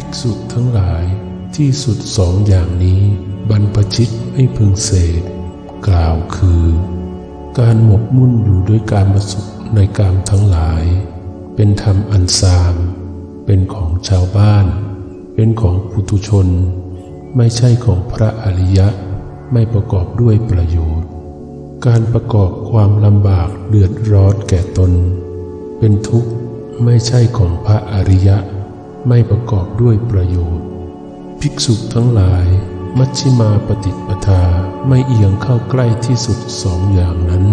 ภิกษุทั้งหลายที่สุดสองอย่างนี้บรรพชิตไม่พึงเสพกล่าวคือ การหมกมุ่นอยู่ด้วยการมาสุขในกามทั้งหลาย เป็นธรรมอันซาม เป็นของชาวบ้าน เป็นของปุถุชน ไม่ใช่ของพระอริยะ ไม่ประกอบด้วยประโยชน์ การประกอบความลำบากเดือดร้อนแก่ตน เป็นทุกข์ไม่ใช่ของพระอริยะ ไม่ประกอบด้วยประโยชน์ ภิกษุทั้งหลาย มัชฌิมาปฏิปทาไม่เอียงเข้าใกล้ที่สุดสองอย่างนั้น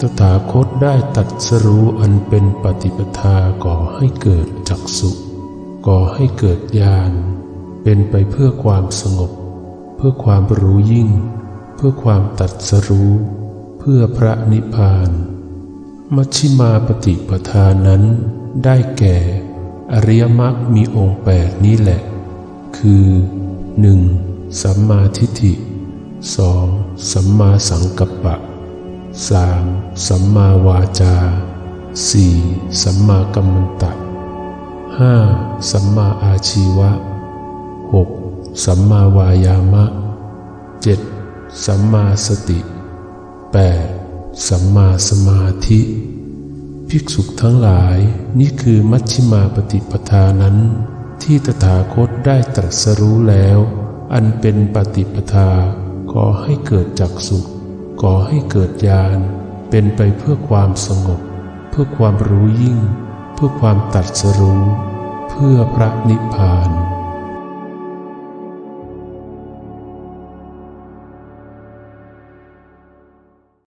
ตถาคตได้ตัดสรู้อันเป็นปฏิปทาก่อให้เกิดจักสุก่อให้เกิดญาณเป็นไปเพื่อความสงบ เพื่อความรู้ยิ่ง เพื่อความตัดสรู้ เพื่อพระนิพพาน มัชฌิมาปฏิปทานั้นได้แก่ อริยมรรคมีองค์แปดนี้แหละ คือ 1. สัมมาทิฏฐิ 2. สัมมาสังกัปปะ 3. สัมมาวาจา 4. สัมมากัมมันตะ 5. สัมมาอาชีวะ 6. สัมมาวายามะ 7. สัมมาสติ 8. สัมมาสมาธิ ภิกษุทั้งหลายนี่คือมัชฌิมาปฏิปทานั้น ที่ตถาคตได้ตรัสรู้แล้ว อันเป็นปฏิปทาก่อให้เกิดจักสุขก่อให้เกิดญาณเป็นไปเพื่อความสงบ เพื่อความรู้ยิ่ง เพื่อความตรัสรู้ เพื่อพระนิพพาน